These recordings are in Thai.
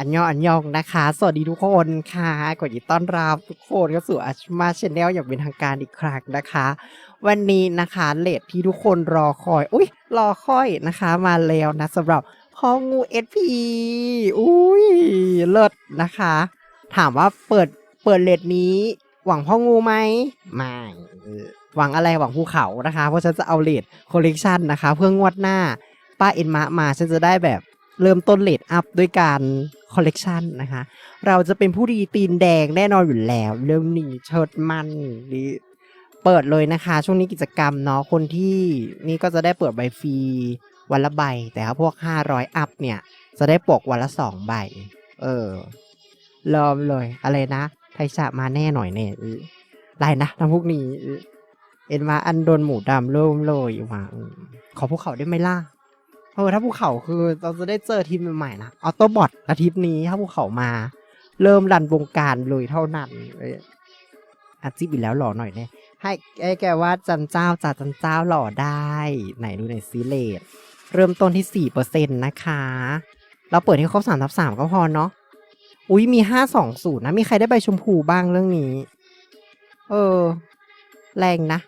อันยองอันยองนะคะ สวัสดีทุกคนค่ะกดยินดีต้อนรับทุกคนเข้าสู่อาชมาชแนลอย่างเป็นทางการอีกครั้งนะคะ วันนี้นะคะเลทที่ทุกคนรอคอย อุ้ยรอคอยนะคะมาแล้วนะสำหรับพ่องูเอสพีอุ้ยเลิศนะคะ ถามว่าเปิดเปิดเลทนี้หวังพ่องูไหมไม่หวังอะไรหวังภูเขานะคะ เพราะฉันจะเอาเลทคอลเลกชันนะคะ เพื่องวดหน้าป้าเอ็นมามาฉันจะได้แบบ เริ่มต้นเลทอัพด้วยการคอลเลกชันนะคะ เราจะเป็นผู้ดีตีนแดงแน่นอนอยู่แล้ว เริ่มนี้เชิดมันนี่เปิดเลยนะคะ ช่วงนี้กิจกรรมเนาะคนที่นี่ก็จะได้เปิดใบฟรีวันละใบ แต่ถ้าพวก 500 อัพเนี่ย จะได้ปกวันละสองใบ เออเริ่มเลยอะไรนะ ไทยชะมาแน่หน่อยเนี่ยไรนะทั้งพวกนี้ เอ็นมาอันโดนหมูดำเริ่มเลยว่ะอืมขอภูเขาได้ไหมล่ะ ออถ้าภูเขาคือเราจะได้เจอทีมใหม่ๆนะออโตบอทอาทิตย์นี้ถ้าภูเขามา เริ่มรันวงการเลยเท่านั้นอาจิบอีกแล้วหล่อหน่อยเนี่ยให้ไอ้แกว่าจันเจ้าจ่าจันเจ้าหล่อได้ ไหนดูหน่อยซิเลทเริ่มต้นที่สี่เปอร์เซ็นต์นะคะ เราเปิดให้ครบสามทับสามก็พอเนาะอุ้ยมีห้าสองศูนย์นะ มีใครได้ใบชมพูบ้างเรื่องนี้ เออ แรงนะ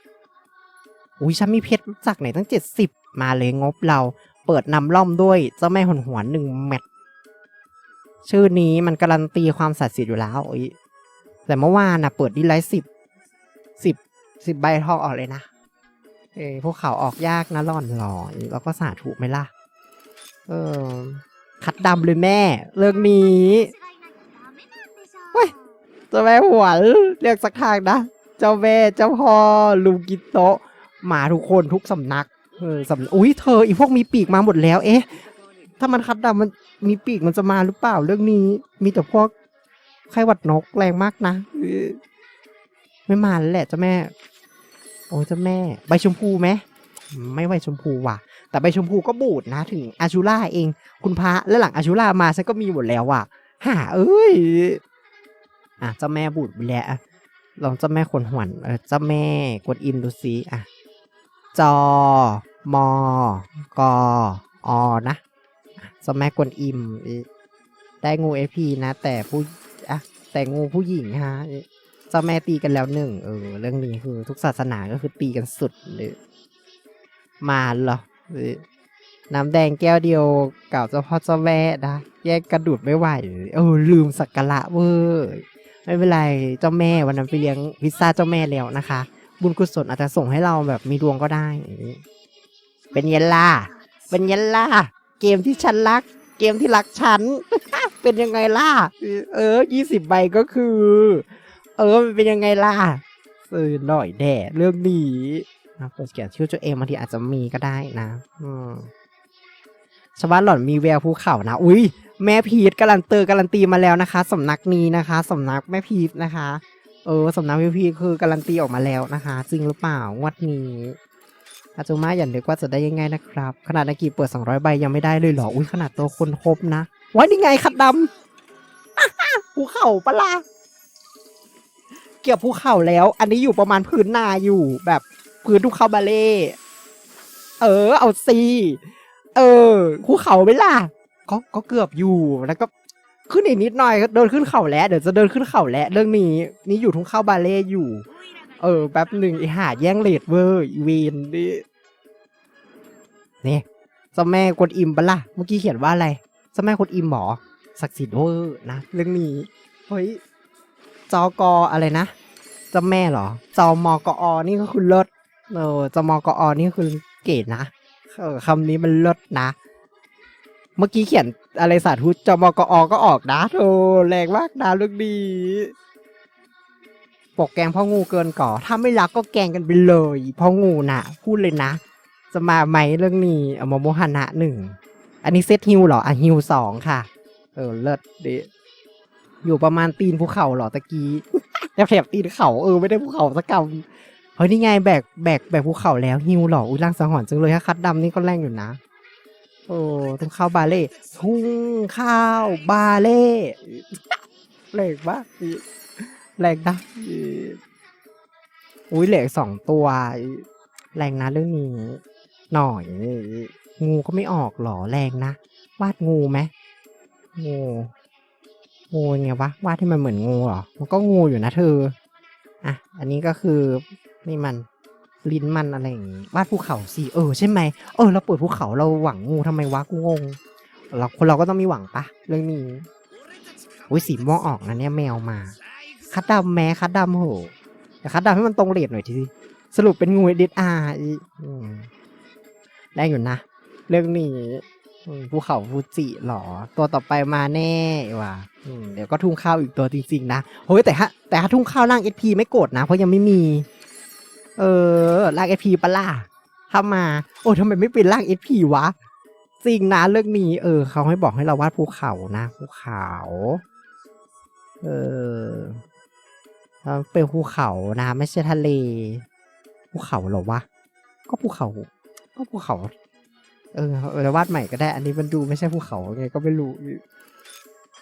อุ้ยฉันมีเพชรจากไหนตั้งเจ็ดสิบมาเลยงบเรา เปิดนำล่อมด้วยเจ้าแม่หนหวนหนึ่งแมตช์ชื่อนี้มันการันตีความศักดิ์สิทธิ์อยู่แล้วโอ้ยแต่เมื่อวานนะเปิดดีไลท์สิบสิบสิบใบทองออกเลยนะเอ้พวกเขาออกยากนะร่อนหล่อแล้วก็สาถูกไหมล่ะ เออ คัดดำเลยแม่ เรื่องนี้เฮ้ยเจ้าแม่หวนเรียกสักทางนะ เจ้าแม่เจ้าพ่อลุงกิโตะหมาทุกคนทุกสำนัก เออสำอุ้ยเธออีพวกมีปีกมาหมดแล้ว เอ๊ะ ถ้ามันคัดดำมันมีปีกมันจะมาหรือเปล่าเรื่องนี้มีแต่พวกไข้หวัดนกแรงมากนะไม่มาแล้วแหละเจ้าแม่ โอ้เจ้าแม่ ใบชมพูไหมไม่ใบชมพูว่ะ แต่ใบชมพูก็บูดนะ ถึงอาชูล่าเอง คุณพระแล้วหลังอาชูล่ามาฉันก็มีหมดแล้วว่ะหาเอ้ยอะเจ้าแม่บูดไปแล้วลองเจ้าแม่ขนหวนเออเจ้าแม่กดอิมดูซิอะจอ มอกออนะอะเจ้าแม่กวนอิมได้งูเอพีนะ แต่ผู้อะแต่งูผู้หญิงฮะเจ้าแม่ตีกันแล้วหนึ่งเออ เรื่องนี้คือทุกศาสนาก็คือตีกันสุดเลยมาเหรอน้ำแดงแก้วเดียวเก่าเจ้าพ่อเจ้าแม่นะแยกกระดูดไม่ไหวเออลืมสักการะเว้ยไม่เป็นไรเจ้าแม่วันนั้นไปเลี้ยงพิซซ่าเจ้าแม่แล้วนะคะ บุญกุศลอาจจะส่งให้เราแบบมีดวงก็ได้ เป็นยันล่ะเป็นยันล่ะเกมที่ฉันรัก เกมที่รักฉัน เป็นยังไงล่ะ เออยี่สิบใบก็คือ เออมันเป็นยังไงล่ะเออหน่อยแด่เรื่องนี้นะเปิดเขียนชื่อตัวเองบางทีอาจจะมีก็ได้นะ อืมชาวบ้านหล่อนมีแววภูเขานะ อุ้ยแม่พีทการันเตอร์การันตีมาแล้วนะคะสำนักนี้นะคะสำนักแม่พีทนะคะ เออสำนักพีพีคือการันตีออกมาแล้วนะคะ จริงหรือเปล่างวดนี้ อาจุมาอย่านึกว่าจะได้ยังไงนะครับ ขนาดนากีเปิด 200 ใบยังไม่ได้เลยเหรอ อุ้ยขนาดตัวคนครบนะว้ายนี่ไงขัดดำภูเขาปะล่ะเกี่ยวภูเขาแล้ว อันนี้อยู่ประมาณพื้นนาอยู่แบบพื้นทุกเขาบาเล่เออ เอาซีเออภูเขาไหมล่ะก็ก็เกือบอยู่แล้วก็ขึ้นอีกนิดหน่อยก็เดินขึ้นเขาแล้วเดี๋ยวจะเดินขึ้นเขาแล้วเรื่องนี้นี่อยู่ทุ่งข้าวบาเล่อยู่ เออแป๊บหนึ่งไอหาแย่งเลดเวอร์อีเวนนี่นี่เจ้าแม่กดอิมปะล่ะเมื่อกี้เขียนว่าอะไรเจ้าแม่กดอิมหมอศักดิ์สิทธิ์เวอร์นะเรื่องนี้เฮ้ยจอกออะไรนะเจ้าแม่เหรอจอมอกอนี่ก็คือเลิศเออจอมอกอนี่คือเก๋นะเออคำนี้มันเลิศนะ เมื่อกี้เขียนอะไรสาธุจมกอก็ออกนะโธ่แรงมากนะเรื่องดี ปกแกงพ่องูเกินก่อ ถ้าไม่รักก็แกงกันไปเลยพ่องูน่ะพูดเลยนะ จะมาไหมเรื่องนี้เอามาโมหนะหนึ่ง อันนี้เซตฮิวเหรอ อะฮิวสองค่ะ เออเลิศดีอยู่ประมาณตีนภูเขาเหรอตะกี้แถบตีนเขาเออไม่ได้ภูเขาสักกำเฮ้ยนี่ไงแบกแบกแบกภูเขาแล้วฮิวเหรออุ้ยร่างสังหรณ์จังเลยถ้าคัดดำนี่ก็แรงอยู่นะโอ้ต้องข้าวบาเล่ทุ่งข้าวบาเล่แรงมาก แรงนะอุ้ยเหล็กสองตัว แรงนะเรื่องนี้ หน่อย งูก็ไม่ออกหรอแรงนะ วาดงูไหมงูงูไงวะวาดให้มันเหมือนงูเหรอ มันก็งูอยู่นะเธอ อะ อันนี้ก็คือนี่มันลิ้นมันอะไรอย่างงี้วาดภูเขาสิเออใช่ไหมเออเราเปิดภูเขาเราหวังงูทำไมวะกูงงเราคนเราก็ต้องมีหวังปะเรื่องนี้อุ้ยสีม่วงออกนะเนี่ยแมวมา คัดดำแม้คัดดำโหแต่คัดดำให้มันตรงเลทหน่อยทีสรุปเป็นงูดิดอาอีอืมได้อยู่นะ เรื่องนี้ภูเขาฟูจิหรอ ตัวต่อไปมาแน่ว่ะเดี๋ยวก็ทุ่งข้าวอีกตัวจริงๆนะเฮ้ยแต่ฮะแต่ถ้าทุ่งข้าวร่างเอพีไม่โกรธนะ เพราะยังไม่มี เออร่างเอพีปะล่ะถ้ามา โอ้ทำไมไม่เป็นร่างเอพีวะจริงนะเรื่องนี้ เออเขาให้บอกให้เราวาดภูเขานะภูเขา เออ เป็นภูเขานะไม่ใช่ทะเลภูเขาหรอวะก็ภูเขา ก็ภูเขา เออเออวาดใหม่ก็ได้ อันนี้มันดูไม่ใช่ภูเขาไงก็ไม่รู้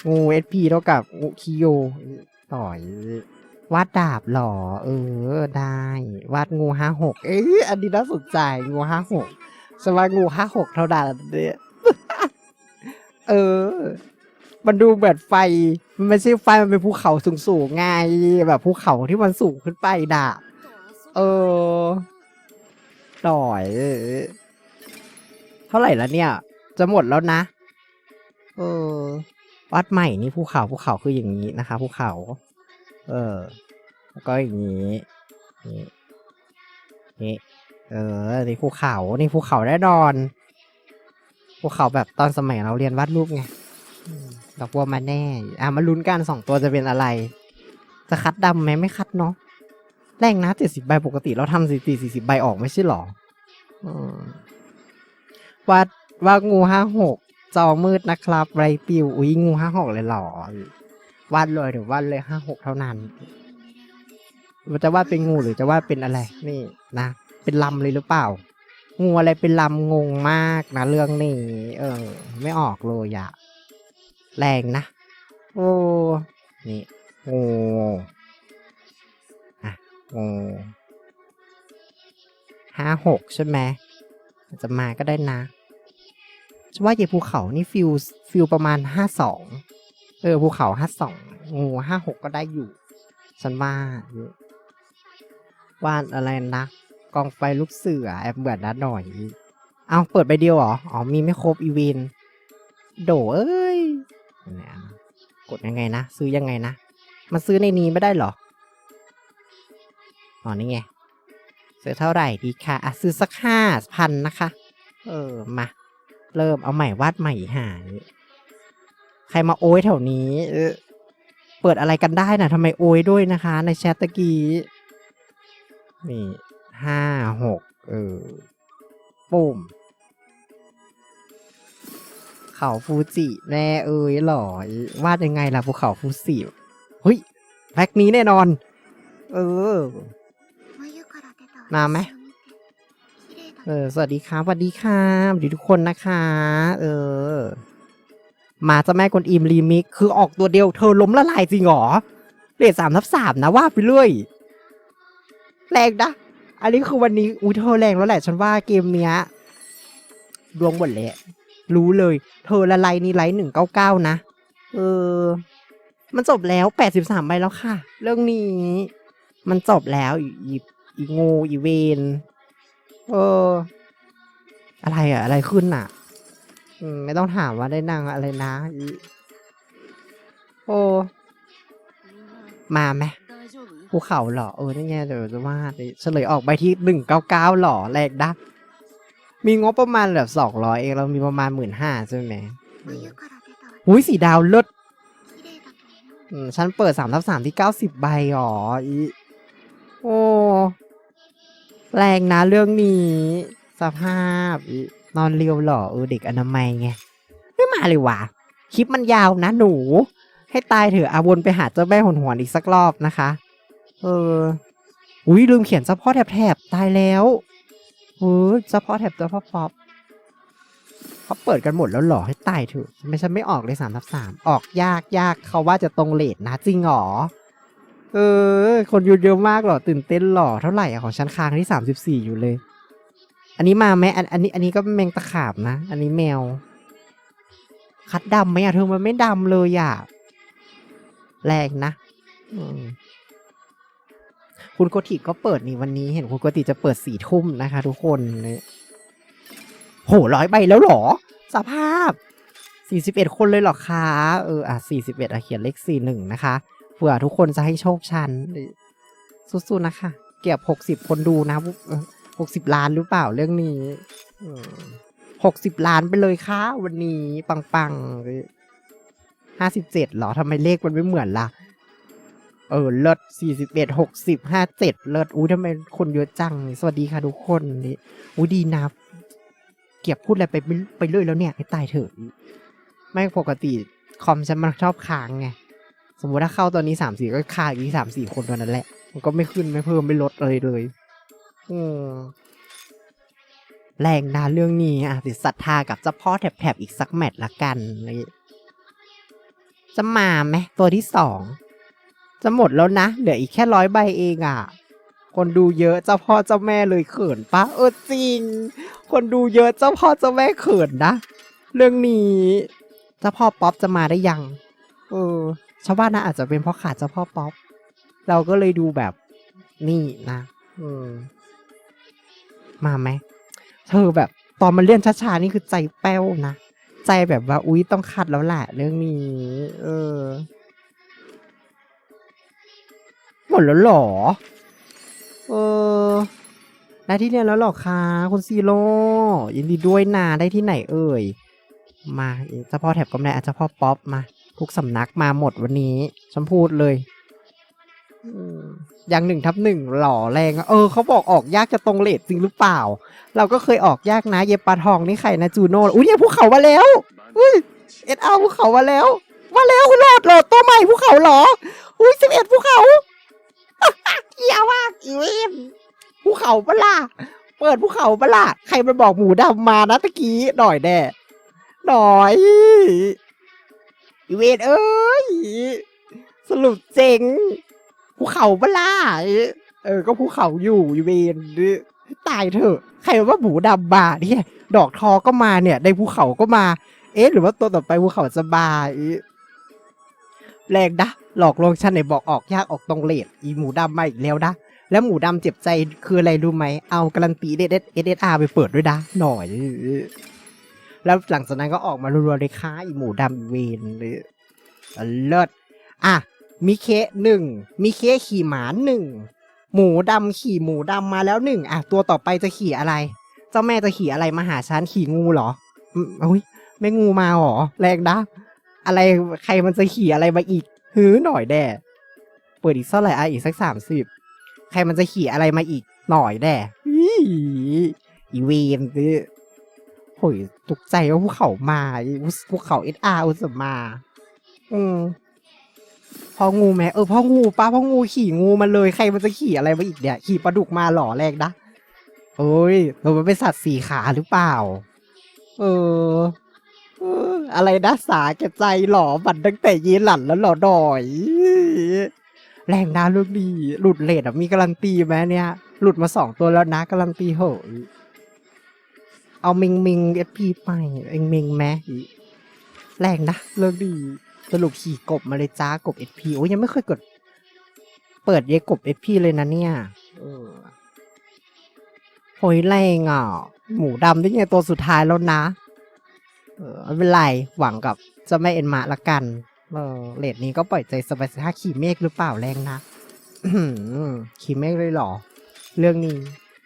งูเอสพีเท่ากับงูคิโยต่อยวาดดาบหรอ เออได้ วาดงูห้าหกเอ้ยอันนี้น่าสนใจงูห้าหกสว่างูห้าหกเท่านั้นเนี่ยเออ มันดูแบบไฟ มันไม่ใช่ไฟ มันเป็นภูเขาสูงๆไงแบบภูเขาที่มันสูงขึ้นไปดาบเออหน่อย เท่าไหร่แล้วเนี่ย จะหมดแล้วนะ เออ วัดใหม่นี่ภูเขาภูเขาคืออย่างนี้นะคะภูเขา เออ แล้วก็อย่างนี้ นี่นี่เออ นี่ภูเขา นี่ภูเขาแน่นอน ภูเขาแบบตอนสมัยเราเรียนวาดรูปไง ดอกบัวมาแน่ อะมาลุ้นกันสองตัวจะเป็นอะไร จะคัดดำไหมไม่คัดเนาะ แรงนะเจ็ดสิบใบปกติเราทำสี่สี่สี่สิบใบออกไม่ใช่หรอวาดว่างูห้าหกจอมืดนะครับไรปิว อุ้ยงูห้าหกเลยหรอวาดเลยหรือวาดเลยห้าหกเท่านั้น มันจะวาดเป็นงูหรือจะวาดเป็นอะไร นี่นะ เป็นลำเลยหรือเปล่า งูอะไรเป็นลำงงมากนะเรื่องนี้ เออ ไม่ออกเลยอะ แรงนะ โอ้ นี่งูอะงูห้าหกใช่ไหมอาจจะมาก็ได้นะฉันว่าเยภูเขานี่ฟิลฟิลประมาณห้าสองเออภูเขาห้าสองงูห้าหกก็ได้อยู่ ฉันว่าอยู่วาดอะไรนะกองไฟลูกเสือแอบเบื่อนะหน่อยเอาเปิดใบเดียวเหรอ อ๋อ มีไม่ครบอีเวนต์โดเอ้ย นี่ยกดยังไงนะ ซื้อยังไงนะ มันซื้อในนี้ไม่ได้หรอ อ๋อ นี่ไง ซื้อเท่าไหร่ดีคะอะ ซื้อสักห้าพันนะคะ เออ มา เริ่มเอาใหม่วาดใหม่หายใครมาโอ้ยแถวนี้ เออ เปิดอะไรกันได้นะทำไมโอ้ยด้วยนะคะ ในแชทตะกี้ นี่ห้าหก เออปุ่ม เขาฟูจิแน่เอ้ยหล่อวาดยังไงล่ะภูเขาฟูจิเฮ้ยแพ็กนี้แน่นอน เออ มาไหมเออ สวัสดีครับสวัสดีครับสวัสดีทุกคนนะคะ เออ มาเจะแม่กวนอิมรีมิก คือออกตัวเดียวเธอล้มละลายจริงหรอเรทสามทับสามนะว่าไปเรื่อยแรงนะ อันนี้คือวันนี้อุ้ยเธอแรงแล้วแหละ ฉันว่าเกมเนี้ยดวงหมดเลย รู้เลย เธอละลายนี่ไลท์หนึ่งเก้าเก้านะ เออ มันจบแล้วแปดสิบสามใบแล้วค่ะ เรื่องนี้ มันจบแล้วอีอีงูอีเวนเออ อะไรอะอะไรขึ้นอะไม่ต้องถามว่าได้นางอะไรนะอีโอ้มาไหมภูเขาเหรอ เออนี่ไงเดี๋ยวจะว่าดเฉลยออกใบที่หนึ่งเก้าเก้าหรอแรกดัก มีงบประมาณแบบสองร้อยเองเรามีประมาณหมื่นห้าใช่ไหมหุยสีดาวเลิศอืมฉันเปิดสามทับสามที่เก้าสิบใบอ๋ออีโอ้แรงนะเรื่องนี้ สภาพอีนอนเรียวหล่อเออเด็กอนามัยไงไม่มาเลยวะคลิปมันยาวนะหนู ให้ตายเถอะอาวนไปหาเจ้าแม่หนหวนอีกสักรอบนะคะ เออ อุ้ยลืมเขียนเฉพาะแถบๆตายแล้ว เออเฉพาะแถบเฉพาะพอปเขาเปิดกันหมดแล้วหรอให้ตายเถอะไม่ใช่ไม่ออกเลยสามทับสามออกยากยากเขาว่าจะตรงเลทนะจริงหรอเออ คนอยู่เยอะมากหรอตื่นเต้นหรอเท่าไหร่อะของชั้นค้างที่สามสิบสี่อยู่เลย อันนี้มาไหมอันอันนี้อันนี้ก็แมงตะขาบนะ อันนี้แมว คัดดำไหมอะเธอมันไม่ดำเลยอะแรงนะ อืม คุณโกติก็เปิดนี่วันนี้เห็นคุณโกติจะเปิดสี่ทุ่มนะคะ ทุกคนเนี่ยโหร้อยใบแล้วหรอ สภาพสี่สิบเอ็ดคนเลยเหรอคะเอออะสี่สิบเอ็ดอะเขียนเลขสี่หนึ่งนะคะเผื่อทุกคนจะให้โชคชันสู้ๆนะคะ เก็บหกสิบคนดูนะหกสิบล้านหรือเปล่าเรื่องนี้หกสิบล้านไปเลยค่ะวันนี้ปังๆห้าสิบเจ็ดหรอทำไมเลขมันไม่เหมือนล่ะ เออเลิศสี่สิบเอ็ดหกสิบห้าเจ็ดเลิศอุ้ทำไมคนเยอะจัง สวัสดีค่ะทุกคนนี่อุ้ดีนะ เก็บพูดอะไรไปไปเรื่อยแล้วเนี่ยให้ตายเถอะไม่ปกติคอมฉันมันชอบค้างไง สมมติถ้าเข้าตอนนี้สามสี่ก็ค้างอีกสามสี่คนตัวนั้นแหละ มันก็ไม่ขึ้นไม่เพิ่มไม่ลดเลยเลยอืมแรงนะเรื่องนี้อะติดศรัทธากับเจ้าพ่อแถบๆอีกสักแมตช์ละกันนี่จะมาไหมตัวที่สอง จะหมดแล้วนะ เหลืออีกแค่ร้อยใบเองอะ คนดูเยอะเจ้าพ่อเจ้าแม่เลยเขินปะเออจริง คนดูเยอะเจ้าพ่อเจ้าแม่เขินนะ เรื่องนี้เจ้าพ่อป๊อปจะมาได้ยัง เออ ชาวบ้านนะอาจจะเป็นเพราะขาดเจ้าพ่อป๊อป เราก็เลยดูแบบนี่นะเออมาไหมเธอแบบตอนมันเลื่อนช้าๆนี่คือใจแป้วนะ ใจแบบว่าอุ๊ยต้องคัดแล้วแหละเรื่องนี้ เออ หมดแล้วหรอ เออ ได้ที่เรียนแล้วหรอคะคุณซีโร่ยินดีด้วยนะได้ที่ไหนเอ่ย มาเฉพาะแถบกำไรอาจจะพาะป๊อปมา ทุกสำนักมาหมดวันนี้ฉันพูดเลยอย่างหนึ่งทับหนึ่งหล่อแรง เออเขาบอกออกยากจะตรงเลทจริงหรือเปล่า เราก็เคยออกยากนะ เยปปาทองนี่ใครนะจูโน่อุ้ยเนี่ยภูเขามาแล้วอุ้ยเอ็ดเอาภูเขามาแล้ว มาแล้วโหลดโหลดตัวใหม่ภูเขาหรออุ้ยสิบเอ็ดภูเขา เกียมากอีเวนภูเขาปะล่ะเปิดภูเขาปะล่ะใครมันบอกหมูดำมานะตะกี้หน่อยแน่หน่อยอีเวนเอ้ยสรุปเจ๋งภูเขาปะล่ะเออ ก็ภูเขาอยู่อีเวนตายเถอะ ใครว่าหมูดำมาเนี่ยดอกทอก็มาเนี่ย ในภูเขาก็มา เอ๊ะหรือว่าตัวต่อไปภูเขาจะมาอีแรงนะ หลอกลวงฉันไหนบอกออกยากออกตรงเลทอีหมูดำมาอีกแล้วนะ แล้วหมูดำเจ็บใจคืออะไรรู้ไหม เอาการันตีเดเอสเอสอาร์ไปเปิดด้วยนะหน่อย แล้วหลังจากนั้นก็ออกมารัวๆเลยค้าอีหมูดำเวนเลยเลิศอะมีเคหนึ่งมีเคขี่หมาหนึ่งหมูดำขี่หมูดำมาแล้วหนึ่งอะตัวต่อไปจะขี่อะไร เจ้าแม่จะขี่อะไรมาหาฉันขี่งูเหรออุ้ยไม่งูมาหรอแรงนะอะไรใครมันจะขี่อะไรมาอีก หือหน่อยแด่เปิดอีกเท่าไหร่อะอีกสักสามสิบใครมันจะขี่อะไรมาอีกหน่อยแด่อีอีเวนซื้อโหยตกใจว่าภูเขามาอีภูเขาเอสอาร์อุสมา อืมพองูไหมเออพองูป้าพองูขี่งูมาเลยใครมันจะขี่อะไรมาอีกเนี่ย ขี่ปลาดุกมาหล่อแรกนะโอ้ยเรามันเป็นสัตว์สี่ขาหรือเปล่า เออ เออ อะไรนะสาแก่ใจหล่อบันตั้งแต่ยีหลันแล้วหล่อดอย แรงนะลูกดี หลุดเลทอะมีการันตีไหมเนี่ย หลุดมาสองตัวแล้วนะการันตีเหยเอามิงมิงเอฟพีไปเองมิงแมแรงนะเลิกดีสรุปขี่กบมาเลยจ้ากบเอพีโอ้ยยังไม่เคยกด เปิดเยกบเอพีเลยนะเนี่ยเออโหยแรงอะ หมูดำได้ไงตัวสุดท้ายแล้วนะ เออไม่เป็นไรหวังกับเจะไม่เอ็นมาละกัน เออเลดนี้ก็ปล่อยใจสบายๆถ้าขี่เมฆหรือเปล่าแรงนะ อื้อหือขี่เมฆเลยเหรอ เรื่องนี้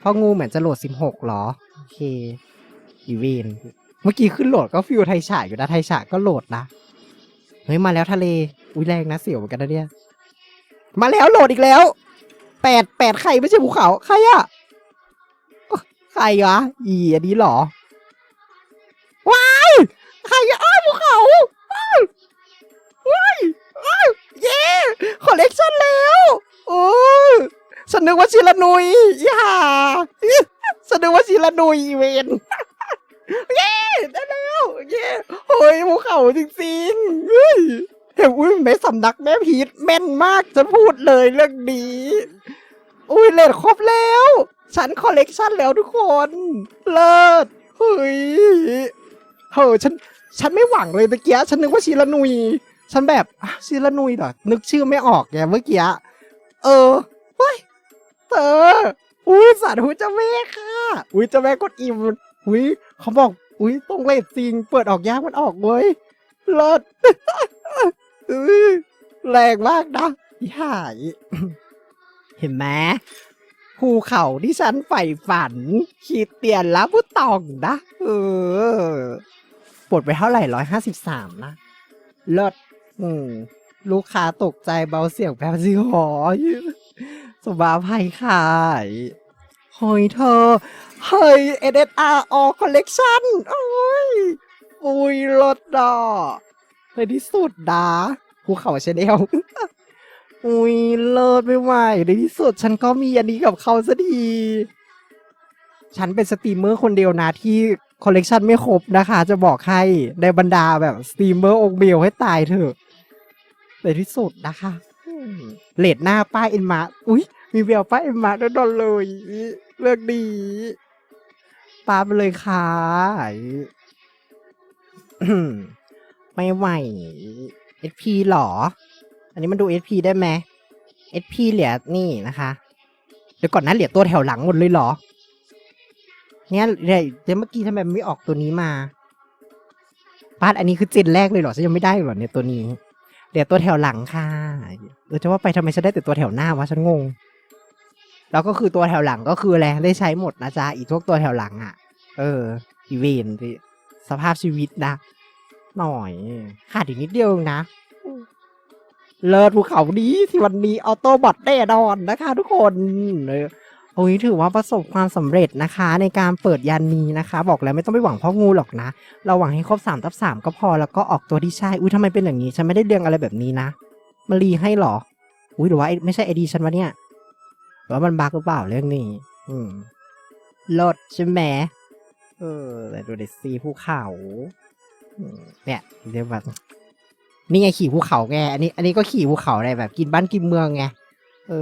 พราะงูเหมือนจะโหลดสิบหกหรอ โอเค อีเวนเมื่อกี้ขึ้นโหลดก็ฟิวไทยฉายอยู่นะไทยฉายก็โหลดนะ เฮ้ย มาแล้วทะเล อุ้ยแรงนะเสียวเหมือนกันนะเนี่ย มาแล้วโหลดอีกแล้ว แปดแปดใครไม่ใช่ภูเขา ใครอะใครวะ อีอันนี้เหรอ ใครอะอ้าวภูเขาอ้าวว้ายอ้าวเย้คอลเลกชันแล้วโอ้ฉันนึกว่าชิลานุยอีห่าฉันนึกว่าชิลานุยอีเวนเย้ได้แล้วเย้โอ้ยภูเขาจริงๆเฮ้ยเห็นอุ้ยแม่สำนักแม่พีทแม่นมากจะพูดเลยเรื่องนี้ อุ้ยเลดครบแล้ว ฉันคอลเลกชันแล้วทุกคน เลิศเฮ้ยเฮ้ยฉัน ฉันไม่หวังเลยตะเกียฉันนึกว่าชิลานุย ฉันแบบชื่อละนุยเหรอ นึกชื่อไม่ออกไงเมื่อกี้ เออเฮ้ยเธออุ้ยสาธุเจ้าแม่ค่ะ อุ้ยเจ้าแม่กดอิ่มอุ้ยเขาบอก อุ้ยตรงเลทจริง เปิดออกยากมันออกเว้ยเลิศอุ้ยแรงมากนะอีห่าเห็นไหมภูเขาที่ฉันใฝ่ฝัน ขีดเตียนแล้วผู้ตองนะ เออ ปลดไปเท่าไหร่ร้อยห้าสิบสามนะเลิศอืมลูกค้าตกใจเบาเสียงแป๊บสิหอยสบาภัยค่ะเฮ้ยเธอ เฮ้ย NSR All Collection โอ้ย อุ้ยรถดอในที่สุดดาภูเขาชาแนลอุ้ยเลิศไม่ไหวในที่สุดฉันก็มีอันนี้กับเขาซะดี ฉันเป็นสตรีมเมอร์คนเดียวนะที่ คอลเลกชันไม่ครบนะคะ จะบอกให้ในบรรดาแบบสตรีมเมอร์องเบลให้ตายเถอะในที่สุดนะคะเลดหน้าป้าเอ็นมา อุ้ยมีแววป้าเอ็นมาด้วยดอนเลย เลือกดีป้าไปเลยค่ะไม่ไหว SP หรอ อันนี้มันดู SP ได้ไหม SP เหลือนี่นะคะ เดี๋ยวก่อนนะเหลือตัวแถวหลังหมดเลยเหรอ เนี่ยเดี๋ยวเดี๋ยวเมื่อกี้ทำไมไม่ออกตัวนี้มาปาดอันนี้คือเจนแรกเลยเหรอฉันยังไม่ได้เหรอเนี่ยตัวนี้ เดี๋ยวตัวแถวหลังค่ะเออจะว่าไปทำไมฉันได้แต่ตัวแถวหน้าวะฉันงง แล้วก็คือตัวแถวหลังก็คืออะไรได้ใช้หมดนะจ๊ะอีกพวกตัวแถวหลังอะ เออ อีเวนต์สิสภาพชีวิตนะ หน่อยขาดอีกนิดเดียวนะเลิศภูเขานี้ที่วันนี้ออโต้บอทแน่นอนนะคะ ทุกคนเออโอ้ยถือว่าประสบความสำเร็จนะคะ ในการเปิดยันนี้นะคะ บอกแล้วไม่ต้องไปหวังพ่องูหรอกนะ เราหวังให้ครบสามทับสามก็พอแล้วก็ออกตัวที่ใช่อุ้ยทำไมเป็นอย่างนี้ฉันไม่ได้เดืองอะไรแบบนี้นะมารีให้หรอ อุ้ยหรือว่าไม่ใช่ไอดีฉันวะเนี่ยหรือว่ามันบักหรือเปล่าเรื่องนี้ อืมลดใช่ไหมเออแต่ดูดิซีภูเขาเนี่ยเรียกว่านี่ไงขี่ภูเขาไงอันนี้ อันนี้ก็ขี่ภูเขาอะไรแบบ กินบ้านกินเมืองไงเอ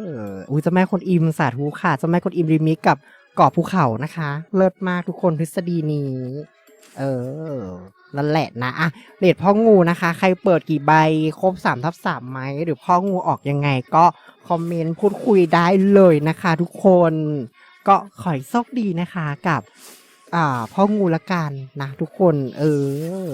อ อุ้ยเจ้าแม่คนอิมสาธุค่ะเจ้าแม่คนอิมรีมิกกับเกาะภูเขานะคะ เลิศมากทุกคนทฤษฎีนี้ เออนั่นแหละนะอะเลดพ่องูนะคะ ใครเปิดกี่ใบครบสามทับสามไหมหรือพ่องูออกยังไงก็คอมเมนต์พูดคุยได้เลยนะคะ ทุกคน ก็ขอให้โชคดีนะคะกับ อ่าพ่องูละกันนะทุกคน เออ